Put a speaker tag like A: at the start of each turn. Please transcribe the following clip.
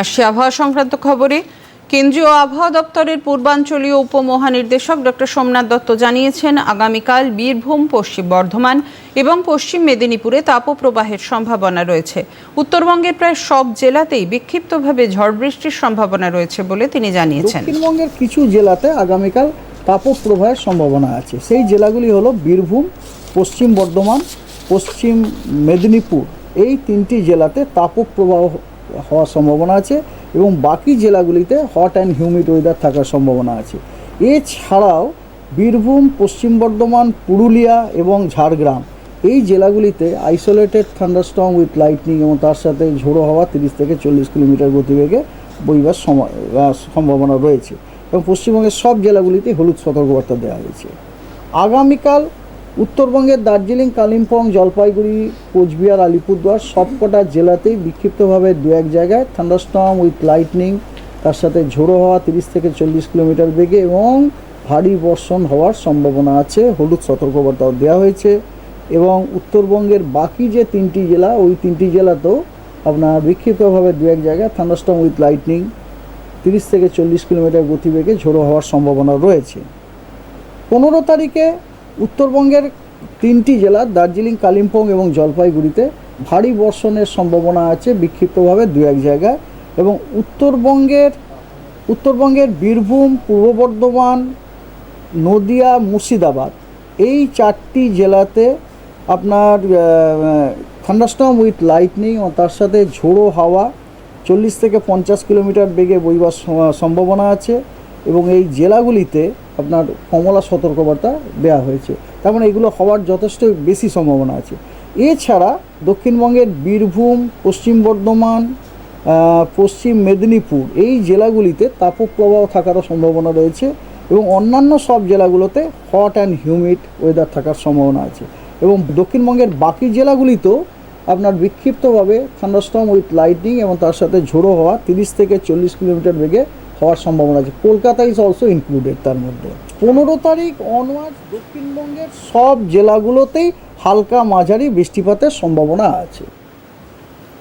A: আসছে আবহাওয়া সংক্রান্ত খবরে কেন্দ্রীয় আবহাওয়া দপ্তরের পূর্বাঞ্চলীয় উপমহানির্দেশক ডক্টর সোমনাথ দত্ত জানিয়েছেন, আগামীকাল বীরভূম, পশ্চিম বর্ধমান এবং পশ্চিম মেদিনীপুরে তাপপ্রবাহের সম্ভাবনা রয়েছে। উত্তরবঙ্গের প্রায় সব জেলাতেই বিক্ষিপ্তভাবে ঝড় বৃষ্টির সম্ভাবনা রয়েছে বলে তিনি জানিয়েছেন।
B: দক্ষিণবঙ্গের কিছু জেলাতে আগামীকাল তাপপ্রবাহের সম্ভাবনা আছে। সেই জেলাগুলি হলো বীরভূম, পশ্চিম বর্ধমান, পশ্চিম মেদিনীপুর। এই তিনটি জেলাতে তাপপ্রবাহ হওয়ার সম্ভাবনা আছে এবং বাকি জেলাগুলিতে হট অ্যান্ড হিউমিড ওয়েদার থাকার সম্ভাবনা আছে। এছাড়াও বীরভূম, পশ্চিম বর্ধমান, পুরুলিয়া এবং ঝাড়গ্রাম, এই জেলাগুলিতে আইসোলেটেড থান্ডারস্টর্ম উইথ লাইটনিং এবং তার সাথে ঝোড়ো হওয়া তিরিশ থেকে চল্লিশ কিলোমিটার গতিবেগে বইবার সময় সম্ভাবনা রয়েছে। এবং পশ্চিমবঙ্গের সব জেলাগুলিতে হলুদ সতর্কবার্তা দেওয়া হয়েছে। আগামীকাল উত্তরবঙ্গের দার্জিলিং, কালিম্পং, জলপাইগুড়ি, কোচবিহার, আলিপুরদুয়ার সবকটা জেলাতেই বিক্ষিপ্তভাবে দু এক জায়গায় থান্ডারস্টর্ম উইথ লাইটনিং তার সাথে ঝোড়ো হওয়া তিরিশ থেকে চল্লিশ কিলোমিটার বেগে এবং ভারী বর্ষণ হওয়ার সম্ভাবনা আছে। হলুদ সতর্কবার্তাও দেওয়া হয়েছে এবং উত্তরবঙ্গের বাকি যে তিনটি জেলা, ওই তিনটি জেলাতেও আপনার বিক্ষিপ্তভাবে দু এক জায়গায় থান্ডারস্টর্ম উইথ লাইটনিং তিরিশ থেকে চল্লিশ কিলোমিটার গতিবেগে ঝোড়ো হওয়ার সম্ভাবনা রয়েছে। পনেরো তারিখে উত্তরবঙ্গের তিনটি জেলা, দার্জিলিং, কালিম্পং এবং জলপাইগুড়িতে ভারী বর্ষণের সম্ভাবনা আছে বিক্ষিপ্তভাবে দু এক জায়গায় এবং উত্তরবঙ্গের উত্তরবঙ্গের বীরভূম, পূর্ব বর্ধমান, নদিয়া, মুর্শিদাবাদ, এই চারটি জেলাতে আপনার থান্ডারস্টর্ম উইথ লাইটনিং ও তার সাথে ঝোড়ো হাওয়া, চল্লিশ থেকে পঞ্চাশ কিলোমিটার বেগে বইবার সম্ভাবনা আছে এবং এই জেলাগুলিতে আপনার কমলা সতর্কবার্তা দেওয়া হয়েছে। তার মানে এগুলো হওয়ার যথেষ্ট বেশি সম্ভাবনা আছে। এছাড়া দক্ষিণবঙ্গের বীরভূম, পশ্চিম বর্ধমান পশ্চিম মেদিনীপুর এই জেলাগুলিতে তাপপ্রবাহ থাকারও সম্ভাবনা রয়েছে এবং অন্যান্য সব জেলাগুলোতে হট অ্যান্ড হিউমিড ওয়েদার থাকার সম্ভাবনা আছে। এবং দক্ষিণবঙ্গের বাকি জেলাগুলিতেও আপনার বিক্ষিপ্তভাবে থান্ডারস্টর্ম উইথ লাইটিং এবং তার সাথে ঝোড়ো হওয়া তিরিশ থেকে চল্লিশ কিলোমিটার বেগে হওয়ার সম্ভাবনা আছে। কলকাতা ইজ অলসো ইনক্লুডেড তার মধ্যে। পনেরো তারিখ অনওয়ার্ড দক্ষিণবঙ্গের সব জেলাগুলোতেই হালকা মাঝারি বৃষ্টিপাতের সম্ভাবনা আছে।